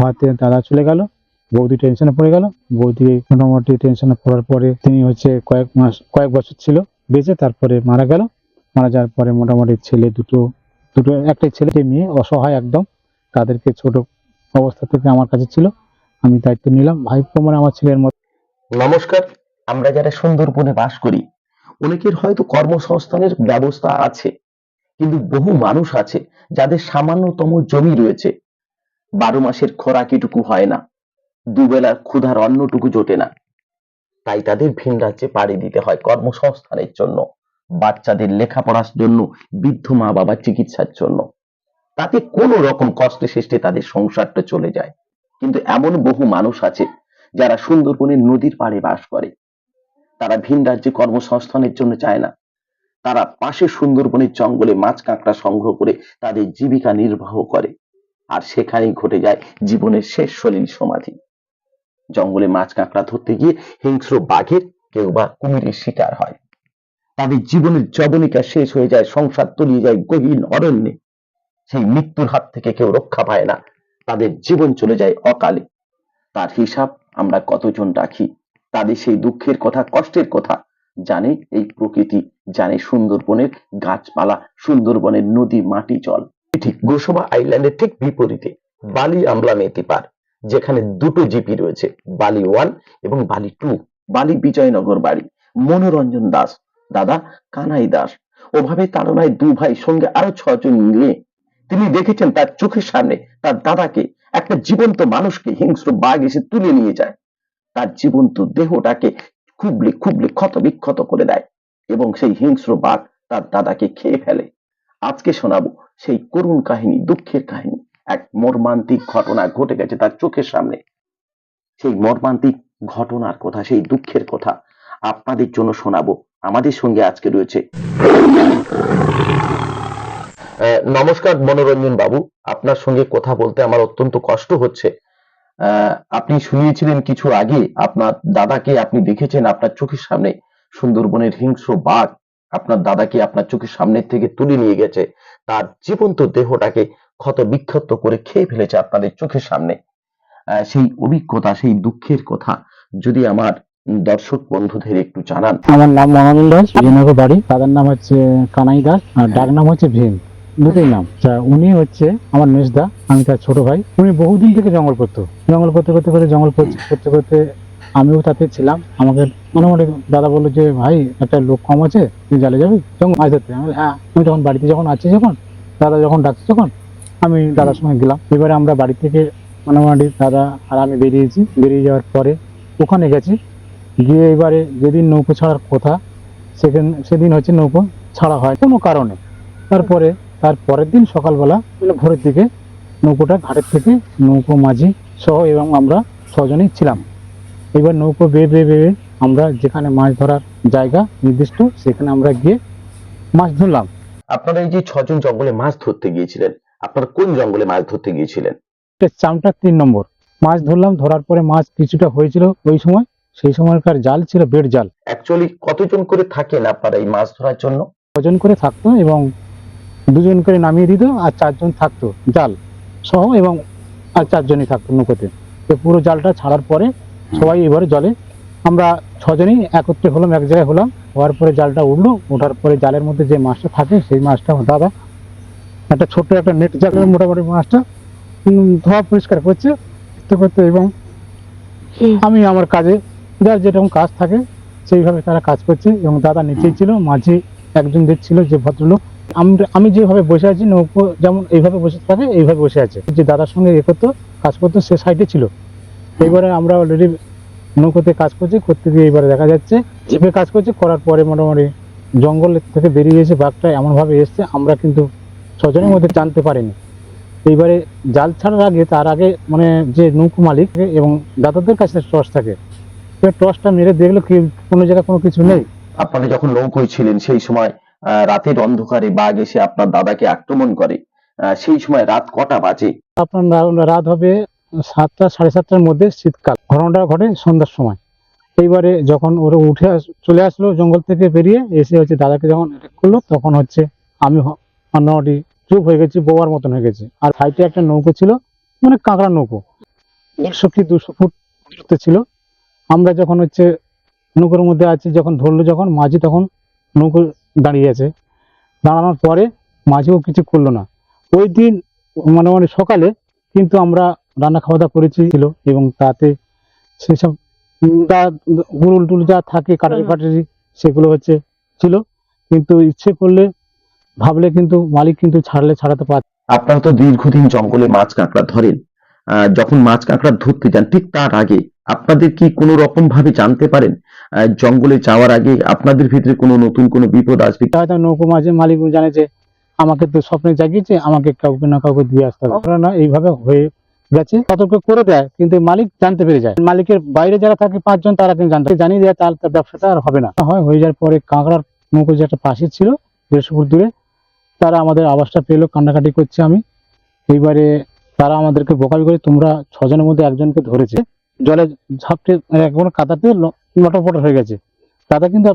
হওয়াতে দাদা চলে গেল, বৌদি টেনশনে পড়ে গেল, বৌদি মোটামুটি টেনশনে পড়ার পরে তিনি হচ্ছে কয়েক মাস, কয়েক বছর ছিল, বেঁচে তারপরে মারা গেল। মারা যাওয়ার পরে মোটামুটি ছেলে দুটো দুটো, একটি মেয়ে অসহায় একদম, তাদেরকে ছোট অবস্থা থেকে আমার কাছে ছিল, আমি দায়িত্ব নিলাম। ভাইপো মানে আমার ছেলের মতো। নমস্কার, আমরা যারা সুন্দরবনে বাস করি, অনেকের হয়তো কর্মসংস্থানের ব্যবস্থা আছে, কিন্তু বহু মানুষ আছে যাদের সামান্যতম জমি রয়েছে। বারো মাসের খোরাকিটুকু হয় না। দুবেলার ক্ষুধার অন্নটুকু জোটে না। তাই তাদের ভিন রাজ্যে পাড়ি দিতে হয় কর্মসংস্থানের জন্য, বাচ্চাদের লেখাপড়ার জন্য, বৃদ্ধ মা বাবার চিকিৎসার জন্য। তাতে কোনো রকম কষ্টে সৃষ্টি তাদের সংসারটা চলে যায়। কিন্তু এমন বহু মানুষ আছে যারা সুন্দরবনের নদীর পাড়ে বাস করে। তারা ভিন রাজ্যে কর্মসংস্থানের জন্য চায় না। তারা পাশে সুন্দরবনের জঙ্গলে মাছ কাঁকড়া সংগ্রহ করে তাদের জীবিকা নির্বাহ করে। আর সেখানেই ঘটে যায় জীবনের শেষ সলিল সমাধি। জঙ্গলে মাছ কাঁকড়া ধরতে গিয়ে হিংস্র বাঘের কেউ বা কুমিরের শিকার হয়। তাদের জীবনের জবনিকা শেষ হয়ে যায়, সংসার তলিয়ে যায় গহীন অরণ্যে। সেই মৃত্যুর হাত থেকে কেউ রক্ষা পায় না, তাদের জীবন চলে যায় অকালে। তার হিসাব আমরা কতজন রাখি, তাদের সেই দুঃখের কথা, কষ্টের কথা জানে এই প্রকৃতি, জানে সুন্দরবনের গাছপালা, সুন্দরবনের নদী, মাটি, জল। ঠিক গোসবা আইল্যান্ডের ঠিক বিপরীতে বালি আমলা নেতিপার যেখানে দুটো জিপি রয়েছে বালি ওয়ান এবং বালি টু বালি বিজয়নগর বাড়ি মনোরঞ্জন দাস দাদা কানাই দাস। ওভাবে তাড়নায় দু ভাই সঙ্গে আরও ছজন মিলে তিনি দেখেছেন তার চোখের সামনে তার দাদাকে একটা জীবন্ত মানুষকে হিংস্র বাঘ এসে তুলে নিয়ে যায়। তার জীবন্ত দেহটাকে খুবলে খুবলে ক্ষত বিক্ষত করে দেয় এবং সেই হিংস্র বাঘ তার দাদাকে খেয়ে ফেলে। আজকে শোনাবো সেই করুণ কাহিনী, দুঃখের কাহিনী, এক মর্মান্তিক ঘটনা ঘটে গেছে তার চোখের সামনে। সেই মর্মান্তিক ঘটনার কথা, সেই দুঃখের কথা আপনাদের জন্য শোনাবো। আমাদের সঙ্গে আজকে রয়েছে। নমস্কার মনোরঞ্জন বাবু। আপনার সঙ্গে কথা বলতে আমার অত্যন্ত কষ্ট হচ্ছে। আপনি শুনিয়েছিলেন কিছু আগে, আপনার দাদাকে আপনি দেখেছেন আপনার চোখের সামনে, সুন্দরবনের হিংস্র বাঘ। আপনার দাদাকে আপনার চোখের সামনে থেকে তুলে নিয়ে গেছে। তার জীবন্ত দেহটাকে ক্ষত বিক্ষত করে খেয়ে ফেলেছে আপনাদের চোখের সামনে। সেই অভিজ্ঞতা সেই দুঃখের কথা যদি আমার দর্শক বন্ধুদের একটু জানান। আমার নাম মনোরঞ্জন দাস বিজয়নগর বাড়ি। তাদের নাম হচ্ছে কানাই দাস আর ডাক নাম হচ্ছে ভীম। দুটোই নাম। উনি হচ্ছে আমার মেজদা আমি তার ছোট ভাই। উনি বহুদিন থেকে জঙ্গল করতো জঙ্গল করতে করতে করতে জঙ্গল করতে করতে আমিও তাতে ছিলাম। আমাকে মোটামুটি দাদা বলল যে, ভাই, একটা লোক কম আছে, তুই জালে যাবি? তখন মাছ ধরতে হ্যাঁ। আমি যখন বাড়িতে যখন আছি যখন, দাদা যখন ডাকছে যখন আমি দাদার সঙ্গে গেলাম। এবারে আমরা বাড়ি থেকে মোটামুটি দাদা আর আমি বেরিয়েছি। বেরিয়ে যাওয়ার পরে ওখানে গেছি। গিয়ে এবারে যেদিন নৌকো ছাড়ার কথা, সেদিন সেদিন হচ্ছে নৌকো ছাড়া হয় কোনো কারণে। তারপরে, তার পরের দিন সকালবেলা মানে ভোরের দিকে নৌকোটা ঘাটের থেকে নৌকো মাঝি সহ এবং আমরা ছজনেই ছিলাম। এবার নৌকো বেয়ে বেয়ে বেয়ে আমরা যেখানে মাছ ধরার জায়গা নির্দিষ্ট সেখানে আমরা গিয়ে মাছ ধরলাম। আপনারা এই যে ছজন জঙ্গলে মাছ ধরতে গিয়েছিলেন আপনারা কোন জঙ্গলে মাছ ধরতে গিয়েছিলেন? চামটা তিন নম্বর। মাছ ধরলাম ধরার পরে মাছ কিছুটা হয়েছিল ওই সময় সেই সময়কার জাল ছিল বেড জাল। অ্যাকচুয়ালি কতজন করে থাকেন আপনারা এই মাছ ধরার জন্য? ছজন করে থাকতো এবং দুজন করে নামিয়ে দিত আর চারজন থাকতো জাল সহ এবং আর চারজনই থাকতো নৌকোতে। তো পুরো জালটা ছাড়ার পরে সবাই এবারে জলে। আমরা ছজনই একত্রে হলাম এক জায়গায় হলাম। হওয়ার পরে জালটা উঠল ওঠার পরে জালের মধ্যে যে মাছটা থাকে সেই মাছটা দাদা একটা ছোট্ট একটা নেট জালের মোটামুটি মাছটা ধোয়া পরিষ্কার করছে করতে করতে এবং আমি আমার কাজে যার যেরকম কাজ থাকে সেইভাবে তারা কাজ করছে এবং দাদা নিচেই ছিল মাঝে একজন দেখছিল যে ভদ্রলোক। আমরা আমি যেভাবে বসে আছি নৌকো যেমন এইভাবে বসে থাকে এইভাবে বসে আছে। যে দাদার সঙ্গে এ করতো কাজ করতো সে সাইডে ছিল। এবারে আমরা অলরেডি নৌকোতে কাজ করছি করতে গিয়ে এবারে দেখা যাচ্ছে জিপে কাজ করছি করার পরে মোটামুটি জঙ্গল থেকে বেরিয়ে এসে বাঘটা এমনভাবে এসছে আমরা কিন্তু ছজনের মধ্যে জানতে পারিনি। এইবারে জাল ছাড়ার আগে তার আগে মানে যে নৌকো মালিক এবং দাদাদের কাছে টর্চ থাকে সে টর্চটা মেরে দেখল কি কোনো জায়গায় কোনো কিছু নেই। আপনারা যখন নৌকোয় ছিলেন সেই সময় রাতের অন্ধকারে বাঘ এসে আপনার দাদাকে আক্রমণ করে সেই সময় রাত কটা বাজে? আপনার রাত হবে সাতটা, সাড়ে সাতটার মধ্যে শীতকাল। ঘটনাটা ঘটে সন্ধ্যার সময়। এইবারে যখন ওরা উঠে চলে আসলো জঙ্গল থেকে বেরিয়ে, এসে হচ্ছে দাদাকে যখন attack করল, তখন হচ্ছে আমি মোটামুটি চুপ হয়ে গেছি, বোবার মতন হয়ে গেছি। আর সাইডে একটা নৌকো ছিল মানে কাঁকড়া নৌকো। একশো কি দুশো ফুট দূরত্বে ছিল। আমরা যখন হচ্ছে নৌকোর মধ্যে আছি, যখন ধরলো যখন, মাঝি তখন নৌকো দাঁড়িয়ে আছে। দাঁড়ানোর পরে মাঝিও কিছু করল না। ওই দিন মোটামুটি সকালে কিন্তু আমরা রান্না খাওয়া দাওয়া করেছি ছিল এবং তাতে সেসব যা গুরুল টুল যা থাকে কাটারি ফাটারি সেগুলো হচ্ছে ছিল। কিন্তু ইচ্ছে করলে ভাবলে কিন্তু মালিক কিন্তু ছাড়লে ছাড়াতে পারে আপনারা তো দীর্ঘদিন জঙ্গলে মাছ কাঁকড়া ধরেন। যখন মাছ কাঁকড়া ধরতে যান ঠিক তার আগে আপনাদের কি কোনো রকম ভাবে জানতে পারেন? জঙ্গলে যাওয়ার আগে আপনাদের ভিতরে কোনো নতুন কোনো বিপদ আসবে? হয়তো নৌকো মাঝে মালিক জানে যে আমাকে তো স্বপ্নে জাগিয়েছে আমাকে কাউকে না কাউকে দিয়ে আসতে হবে। না এইভাবে হয়ে গেছে, সতর্ক করে দেয়, কিন্তু মালিক জানতে পেরে যায়। মালিকের বাইরে যারা থাকে পাঁচজন, তারা কিন্তু জানতে জানিয়ে দেয় তার ব্যবসাটা আর হবে না। হয়, হয়ে যাওয়ার পরে কাঁকড়ার নৌকো যে একটা পাশে ছিল ফুট দূরে, তারা আমাদের আওয়াজটা পেল, কান্নাকাটি করছে আমি। এইবারে তারা আমাদেরকে বোকাবি করে তোমরা ছজনের মধ্যে একজনকে ধরেছে। জলে ঝাপটে একবার কাদাতে লটর পটর হয়ে গেছে। কাদা কিন্তু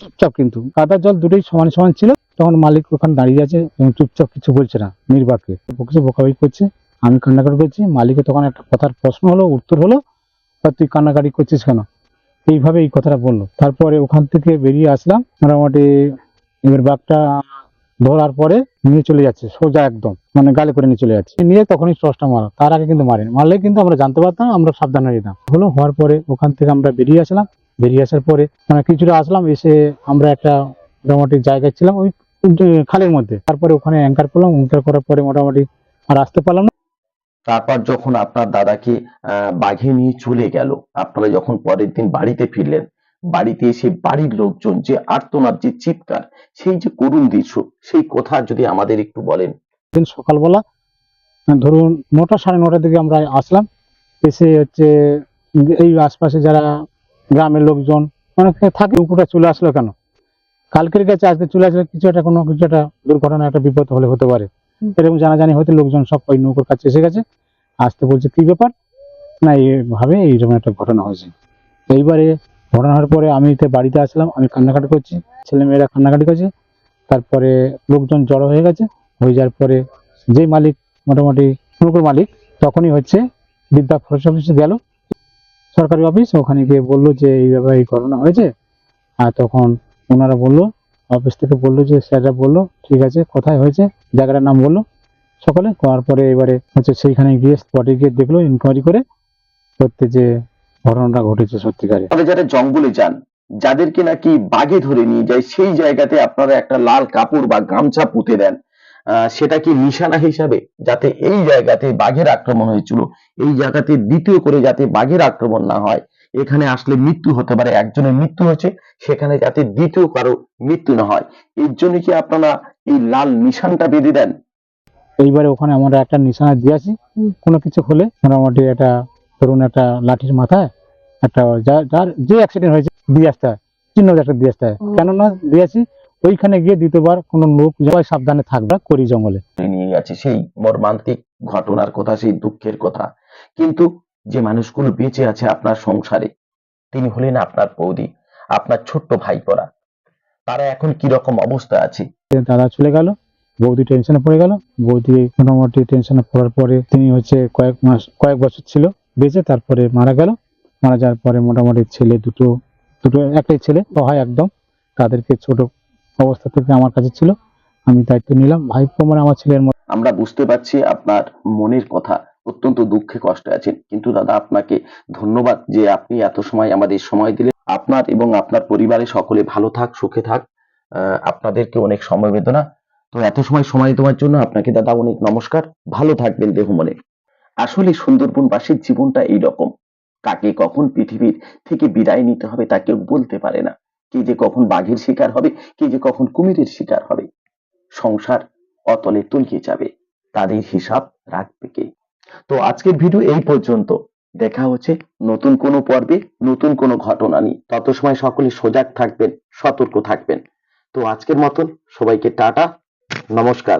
চুপচাপ কিন্তু। কাদার জল দুটোই সমান সমান ছিল। তখন মালিক ওখানে দাঁড়িয়ে আছে এবং চুপচাপ কিছু বলছে না নির্বাককে কিছু বোকাবি করছে। আমি কান্নাকাটি করছি মালিকের তখন একটা কথার প্রশ্ন হলো, উত্তর হলো, "তা তুই কান্নাকাটি করছিস কেন? এইভাবে এই কথাটা বলল। তারপরে ওখান থেকে বেরিয়ে আসলাম, মোটামুটি এবার বাঘটা ধরার পরে নিয়ে চলে যাচ্ছে, সোজা একদম মানে গালে করে নিয়ে চলে যাচ্ছে। নিয়ে তখনই টসটা মারা, তার আগে কিন্তু মারেনি। মারলে কিন্তু আমরা জানতে পারতাম, আমরা সাবধান হয়ে যেতাম। হলো, হওয়ার পরে ওখান থেকে আমরা বেরিয়ে আসলাম। বেরিয়ে আসার পরে মানে কিছুটা আসলাম, এসে আমরা একটা মোটামুটি জায়গায় ছিলাম, ওই খালের মধ্যে। তারপরে ওখানে অ্যাঙ্কার করলাম অ্যাঙ্কার করার পরে মোটামুটি আর আসতে পারলাম না। তারপর যখন আপনার দাদাকে বাঘে নিয়ে চলে গেল, আপনারা যখন পরের দিন বাড়িতে ফিরলেন, বাড়িতে এসে বাড়ির লোকজন যে আর্তনাদ, যে চিৎকার, সেই যে করুণ দৃশ্য, সেই কথা যদি আমাদের একটু বলেন। সকালবেলা ধরুন নটা সাড়ে নটার দিকে আমরা আসলাম, এসে হচ্ছে এই আশপাশে যারা গ্রামের লোকজন, অনেকে থাকে পুকুরটা চলে আসলো কেন? কালকের কাছে আজকে চলে আসলে কিছু একটা কোনো, কিছু একটা দুর্ঘটনা, একটা বিপদ হলে হতে পারে। এরকম জানাজানি হয়তো লোকজন সব ওই নৌকোর কাছে এসে গেছে। আসতে বলছে, কি ব্যাপার? না এইভাবে এইরকম একটা ঘটনা হয়েছে। এইবারে ঘটনা হওয়ার পরে আমি বাড়িতে আসলাম, আমি কান্নাকাটি করছি, ছেলে মেয়েরা কান্নাকাটি করছে। তারপরে লোকজন জড়ো হয়ে গেছে, হয়ে যাওয়ার পরে যে মালিক, মোটামুটি নৌকোর মালিক, তখনই হচ্ছে বিদ্যা ফরেস্ট অফিসে গেল। সরকারি অফিস, ওখানে গিয়ে বলল যে এইভাবে এই ঘটনা হয়েছে? আর তখন ওনারা বলল অফিস থেকে বলল যে, স্যাররা বলল, ঠিক আছে, কোথায় হয়েছে? জায়গাটার নাম বলল সকালে। করার পরে এবারে হচ্ছে সেইখানে গিয়ে স্পটে গিয়ে দেখল ইনকোয়ারি করে সত্যি যে ঘটনাটা ঘটেছে সত্যিকারে। আপনারা যারা জঙ্গলে যান, যাদেরকে নাকি বাঘে ধরে নিয়ে যায়, সেই জায়গাতে আপনারা একটা লাল কাপড় বা গামছা পুঁতে দেন। সেটা কি নিশানা হিসাবে? যাতে এই জায়গাতে বাঘের আক্রমণ হয়েছিল, এই জায়গাতে দ্বিতীয় করে যাতে বাঘের আক্রমণ না হয়। এখানে আসলে মৃত্যু হতে পারে একজনের মৃত্যু হয়েছে সেখানে যাতে দ্বিতীয় কারও মৃত্যু না হয়। এর জন্য কি আপনারা এই লাল নিশানটা বেঁধে দেন? এইবারে ওখানে আমরা একটা নিশানা দিয়ে আসি কোনো কিছু হলে মোটামুটি একটা ধরুন একটা লাঠির মাথায় একটা যার যে অ্যাক্সিডেন্ট হয়েছে দিয়ে আসতে হয়। চিহ্ন একটা দিয়ে আসতে হয়। কেননা দিয়ে আসি ওইখানে গিয়ে দ্বিতীয়বার কোনো লোক সবাই সাবধানে থাকবে করি জঙ্গলে। নিয়ে গেছে সেই মর্মান্তিক ঘটনার কথা সেই দুঃখের কথা। কিন্তু যে মানুষগুলো বেঁচে আছে আপনার সংসারে তিনি হলেন আপনার বৌদি আপনার ছোট্ট ভাইপোরা। তারা এখন কি রকম অবস্থা আছে? দাদা চলে গেল বৌদি টেনশনে পড়ে গেল। বৌদি মোটামুটি টেনশনে পড়ার পরে তিনি হচ্ছে কয়েক মাস কয়েক বছর ছিল বেঁচে তারপরে মারা গেল। মারা যাওয়ার পরে মোটামুটি ছেলে দুটো দুটো একটাই ছেলে হয় একদম। তাদেরকে ছোট অবস্থা থেকে আমার কাছে ছিল। আমি দায়িত্ব নিলাম ভাইপো মানে আমার ছেলের মতো। আমরা বুঝতে পারছি আপনার মনের কথা। অত্যন্ত দুঃখে কষ্টে আছেন। কিন্তু দাদা, আপনাকে ধন্যবাদ যে আপনি এত সময় আমাদের সময় দিলেন। আপনার এবং আপনার পরিবারের সকলে ভালো থাক, সুখে থাক। আপনাদেরকে অনেক সময় বেদনা। তো এত সময় সময় দেওয়ার জন্য আপনাকে দাদা অনেক নমস্কার। ভালো থাকবেন দেহ মনে। আসলে সুন্দরবনবাসীর জীবনটা এইরকম। কাকে কখন পৃথিবীর থেকে বিদায় নিতে হবে তা কেউ বলতে পারে না। কে যে কখন বাঘের শিকার হবে, কে যে কখন কুমিরের শিকার হবে। সংসার অতলে তলিয়ে যাবে। তাদের হিসাব রাখবে কে? তো আজকের ভিডিও এই পর্যন্ত। দেখা হচ্ছে নতুন কোনো পর্বে, নতুন কোনো ঘটনা নিয়ে। তত সময় সকলে সজাগ থাকবেন, সতর্ক থাকবেন। তো আজকের মতন সবাইকে টাটা, নমস্কার।